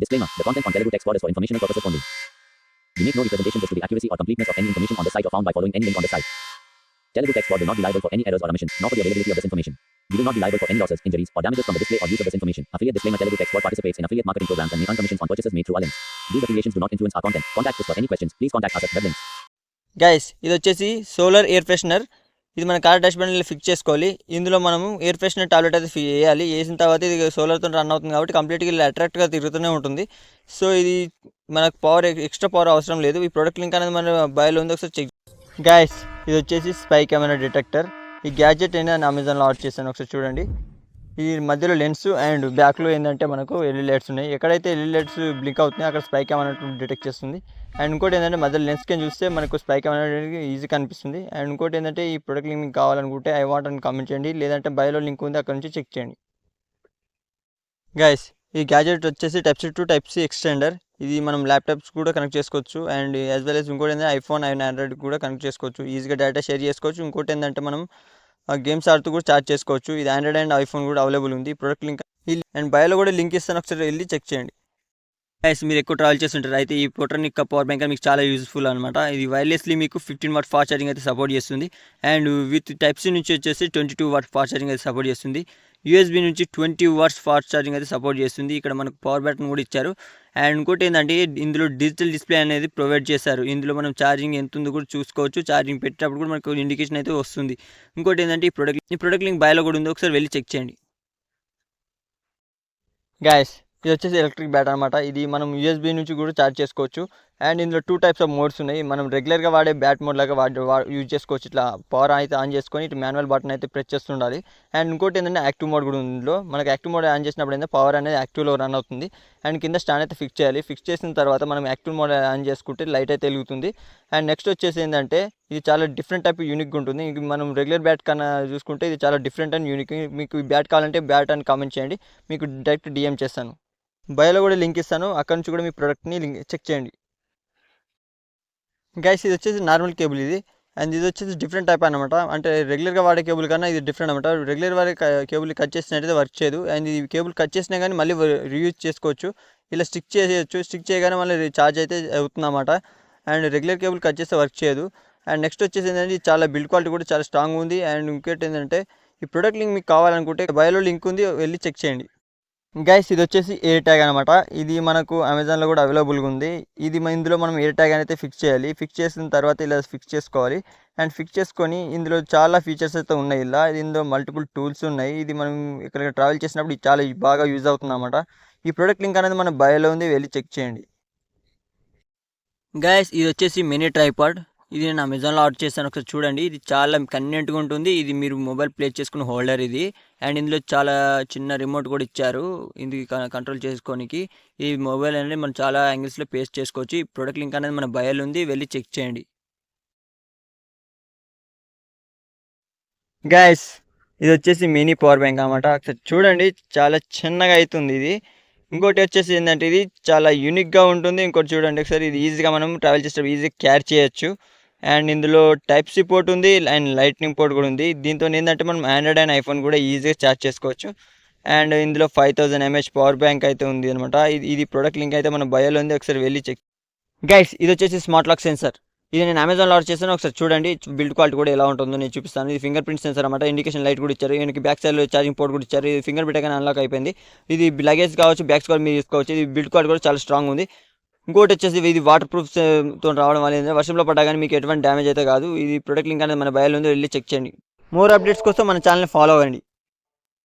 Disclaimer. The content on Telugu Text Pod is for informational purposes only. We make no representations as to the accuracy or completeness of any information on the site or found by following any link on the site. Telugu Text Pod will not be liable for any errors or omissions, nor for the availability of this information. We will not be liable for any losses, injuries, or damages from the display or use of this information. Affiliate disclaimer Telugu Text Pod participates in affiliate marketing programs and may earn commissions on purchases made through our links. These affiliations do not influence our content. Contact us for any questions. Please contact us at web links. Guys ఇది వచ్చేసి solar air freshener ఇది మన car dash బండ్లో fix చేసుకోవాలి. ఇందులో మనము air freshener tablet అయితే ఫి- వేయాలి. వేసిన తర్వాత ఇది సోలార్తో రన్ అవుతుంది కాబట్టి కంప్లీట్గా ఇలా అట్రాక్ట్గా తిరుగుతూనే ఉంటుంది. సో ఇది మనకు పవర్ ఎక్స్ట్రా పవర్ అవసరం లేదు. ఈ ప్రోడక్ట్ లింక్ అనేది మన బయోలో ఉంది. ఒకసారి చెక్ గ్యాస్ ఇది వచ్చేసి స్పై కెమెరా డిటెక్టర్ ఈ గ్యాడ్జెట్ నేను అమెజాన్లో ఆర్డర్ చేశాను. ఒకసారి చూడండి. ఈ మధ్యలో లెన్స్ అండ్ బ్యాక్లో ఏంటంటే మనకు ఎల్ఈ లైట్స్ ఉన్నాయి. ఎక్కడైతే ఎల్ఈ లైట్స్ బ్లింక్ అవుతున్నాయి అక్కడ స్పై అనేటువంటి డిటెక్ట్ చేస్తుంది. అండ్ ఇంకోటి ఏంటంటే మధ్యలో లెన్స్ కింద చూస్తే మనకు స్పై అనేది ఈజీ కనిపిస్తుంది. అండ్ ఇంకోటి ఏంటంటే ఈ ప్రొడక్ట్ లింక్ మీకు కావాలనుకుంటే ఐ వాంట్ అని కామెంట్ చేయండి. లేదంటే బయోలో లింక్ ఉంది అక్కడ నుంచి చెక్ చేయండి. గైస్ ఈ గ్యాజెట్ వచ్చేసి type C to type C extender ఇది మనం ల్యాప్టాప్స్ కూడా కనెక్ట్ చేసుకోవచ్చు. అండ్ యాజ్ వెల్ as ఇంకోటి ఏంటంటే ఐఫోన్ అండ్ ఆండ్రాయిడ్ కూడా కనెక్ట్ చేసుకోవచ్చు. ఈజీగా డేటా షేర్ చేసుకోవచ్చు. ఇంకోటి ఏంటంటే మనం గేమ్స్ ఆడుతూ కూడా చార్జ్ చేసుకోవచ్చు. ఇది ఆండ్రాయిడ్ అండ్ ఐఫోన్ కూడా అవైలబుల్ ఉంది. ప్రొడక్ట్ లింక్ అండ్ బయోలో కూడా లింక్ ఇస్తాను. ఒకసారి వెళ్ళి చెక్ చేయండి. గైస్ మీరు ఎక్కువ ట్రావెల్ చేస్తుంటారు. అయితే ఈ పొట్రనిక్ పవర్ బ్యాంక్ మీకు చాలా యూస్ఫుల్ అనమాట ఇది వైర్లెస్లీ మీకు ఫిఫ్టీన్ వాట్ ఫాస్ట్ ఛార్జింగ్ అయితే సపోర్ట్ చేస్తుంది. అండ్ విత్ టైప్స్ నుంచి వచ్చేసి twenty two watt fast charging అయితే సపోర్ట్ చేస్తుంది. యూఎస్బీ నుంచి ట్వంటీ వాట్స్ ఫాస్ట్ ఛార్జింగ్ అయితే సపోర్ట్ చేస్తుంది. ఇక్కడ మనకు పవర్ బ్యాటన్ కూడా ఇచ్చారు. అండ్ ఇంకోటి ఏంటంటే ఇందులో డిజిటల్ డిస్ప్లే అనేది ప్రొవైడ్ చేశారు. ఇందులో మనం ఛార్జింగ్ ఎంత ఉందో కూడా చూసుకోవచ్చు. ఛార్జింగ్ పెట్టేటప్పుడు కూడా మనకు ఇండికేషన్ అయితే వస్తుంది. ఇంకోటి ఏంటంటే ఈ ప్రొడక్ట్ ఈ ప్రొడక్ట్ లింక్ బయలో కూడా ఉంది. ఒకసారి వెళ్ళి చెక్ చేయండి. గ్యాస్ ఇది వచ్చేసి ఎలక్ట్రిక్ బ్యాటరీ అనమాట ఇది మనం యూఎస్బీ నుంచి కూడా ఛార్జ్ చేసుకోవచ్చు. అండ్ ఇందులో టూ టైప్స్ ఆఫ్ మోడ్స్ ఉన్నాయి. మనం రెగ్యులర్గా వాడే బ్యాట్ మోడ్ లాగా వాడి వా- యూజ్ చేసుకోవచ్చు. ఇట్లా పవర్ అయితే ఆన్ చేసుకొని ఇటు మాన్యువల్ బటన్ అయితే ప్రెస్ చేస్తుండాలి. అండ్ ఇంకోటి ఏంటంటే యాక్టివ్ మోడ్ కూడా ఉంది ఇందులో. మనకి యాక్టివ్ మోడ్ ఆన్ చేసినప్పుడు ఏంటంటే పవర్ అనేది యాక్టివ్లో రన్ అవుతుంది. అండ్ కింద స్టాండ్ అయితే ఫిక్స్ చేయాలి. ఫిక్స్ చేసిన తర్వాత మనం యాక్టివ్ మోడ్ ఆన్ చేసుకుంటే లైట్ అయితే వెలుగుతుంది. అండ్ నెక్స్ట్ వచ్చేసి ఏంటంటే ఇది చాలా డిఫరెంట్ టైప్ యూనిక్గా ఉంటుంది. ఇది మనం రెగ్యులర్ బ్యాట్ కన్నా చూసుకుంటే ఇది చాలా డిఫరెంట్ అండ్ యూనిక్ మీకు ఈ బ్యాట్ కావాలంటే బ్యాట్ అని కామెంట్ చేయండి. మీకు డైరెక్ట్ డిఎం చేస్తాను. బయోలో కూడా లింక్ ఇస్తాను. అక్కడ నుంచి కూడా మీ ప్రోడక్ట్ని లింక్ చెక్ చేయండి. గైస్ ఇది వచ్చేసి నార్మల్ కేబుల్ ఇది. అండ్ ఇది వచ్చేసి డిఫరెంట్ టైప్ అనమాట అంటే రెగ్యులర్గా వాడే కేబుల్ కన్నా ఇది డిఫరెంట్ అనమాట రెగ్యులర్ వాడే కేబుల్ కట్ చేసినట్టయితే వర్క్ చేయదు. అండ్ ఈ కేబుల్ కట్ చేసినా కానీ మళ్ళీ రీయూజ్ చేసుకోవచ్చు. ఇలా స్టిక్ చేసేయచ్చు. స్టిక్ చేయగానే మళ్ళీ ఛార్జ్ అయితే అవుతుంది అనమాట అండ్ రెగ్యులర్ కేబుల్ కట్ చేస్తే వర్క్ చేయదు. అండ్ నెక్స్ట్ వచ్చేసి ఏంటంటే చాలా బిల్డ్ క్వాలిటీ కూడా చాలా స్ట్రాంగ్ ఉంది. అండ్ ఇంకోటి ఏంటంటే ఈ ప్రొడక్ట్ లింక్ మీకు కావాలనుకుంటే బయోలో లింక్ ఉంది. వెళ్ళి చెక్ చేయండి. గైస్ ఇది వచ్చేసి ఎయిర్ ట్యాగ్ అనమాట ఇది మనకు అమెజాన్లో కూడా అవైలబుల్గా ఉంది. ఇది ఇందులో మనం ఎయిర్ ట్యాగ్ అయితే ఫిక్స్ చేయాలి. ఫిక్స్ చేసిన తర్వాత ఇలా ఫిక్స్ చేసుకోవాలి. అండ్ ఫిక్స్ చేసుకొని ఇందులో చాలా ఫీచర్స్ అయితే ఉన్నాయి ఇలా. ఇందులో మల్టిపుల్ టూల్స్ ఉన్నాయి. ఇది మనం ఇక్కడ ట్రావెల్ చేసినప్పుడు చాలా బాగా యూజ్ అవుతుంది అనమాట ఈ ప్రోడక్ట్ లింక్ అనేది మన బయోలో ఉంది. వెళ్ళి చెక్ చేయండి. గైస్ ఇది వచ్చేసి మినీ ట్రైపాడ్ ఇది నేను అమెజాన్లో ఆర్డర్ చేశాను. ఒకసారి చూడండి. ఇది చాలా కన్వీనియంట్గా ఉంటుంది. ఇది మీరు మొబైల్ ప్లేస్ చేసుకున్న హోల్డర్ ఇది. అండ్ ఇందులో చాలా చిన్న రిమోట్ కూడా ఇచ్చారు. ఇది కంట్రోల్ చేసుకోనికి. ఈ మొబైల్ అనేది మనం చాలా యాంగిల్స్లో పేస్ట్ చేసుకోవచ్చు. ఈ ప్రొడక్ట్ లింక్ అనేది మన బయలు ఉంది. వెళ్ళి చెక్ చేయండి. గైస్ ఇది వచ్చేసి మినీ పవర్ బ్యాంక్ అనమాట ఒకసారి చూడండి. చాలా చిన్నగా అవుతుంది ఇది. ఇంకోటి వచ్చేసి ఏంటంటే ఇది చాలా యూనిక్గా ఉంటుంది. ఇంకోటి చూడండి. ఒకసారి ఇది ఈజీగా మనం ట్రావెల్ చేసేటప్పుడు ఈజీగా క్యారీ చేయొచ్చు. అండ్ ఇందులో టైప్ సి పోర్ట్ ఉంది అండ్ లైట్నింగ్ పోర్ట్ కూడా ఉంది. దీంతో ఏంటంటే మనం ఆండ్రాయిడ్ అండ్ ఐఫోన్ కూడా ఈజీగా ఛార్జ్ చేసుకోవచ్చు. అండ్ ఇందులో five thousand mAh power bank అయితే ఉంది అనమాట ఇది ఇది ప్రొడక్ట్ లింక్ అయితే మన బయోలో ఉంది. ఒకసారి వెళ్ళి చెక్ గైస్ ఇది వచ్చేసి స్మార్ట్ లాక్ సెన్సర్. ఇది నేను అమెజాన్లో ఆర్డర్ చేశాను. ఒకసారి చూడండి. బిల్డ్ క్వాలిటీ కూడా ఎలా ఉంటుందో నేను చూపిస్తాను. ఇది ఫింగర్ ప్రింట్ సెన్సర్ అనమాట ఇండికేషన్ లైట్ కూడా ఇచ్చారు. దీనికి బ్యాక్ సైడ్లో ఛార్జింగ్ పోర్ట్ కూడా ఇచ్చారు. ఇది ఫింగర్ ప్రింట్ కానీ అన్లాక్ అయిపోయింది. ఇది లగేజ్ కావచ్చు బ్యాగ్స్ కూడా మీరు తీసుకోవచ్చు. ఇది బిల్డ్ క్వాలిటీ కూడా చాలా స్ట్రాంగ్ ఉంది. ఇంకోటి వచ్చేసి ఇది వాటర్ ప్రూఫ్ uh, తో రావడం వల్ల ఏంటంటే వర్షంలో పడ్డా కానీ మీకు ఎటువంటి డ్యామేజ్ అయితే కాదు. ఇది ప్రొడక్ట్ లింక్ అనేది మన బయలు ఉంది వెళ్ళి చెక్ చేయండి. మోర్ అప్డేట్స్ కోసం మన ఛానల్ని ఫాలో అవ్వండి.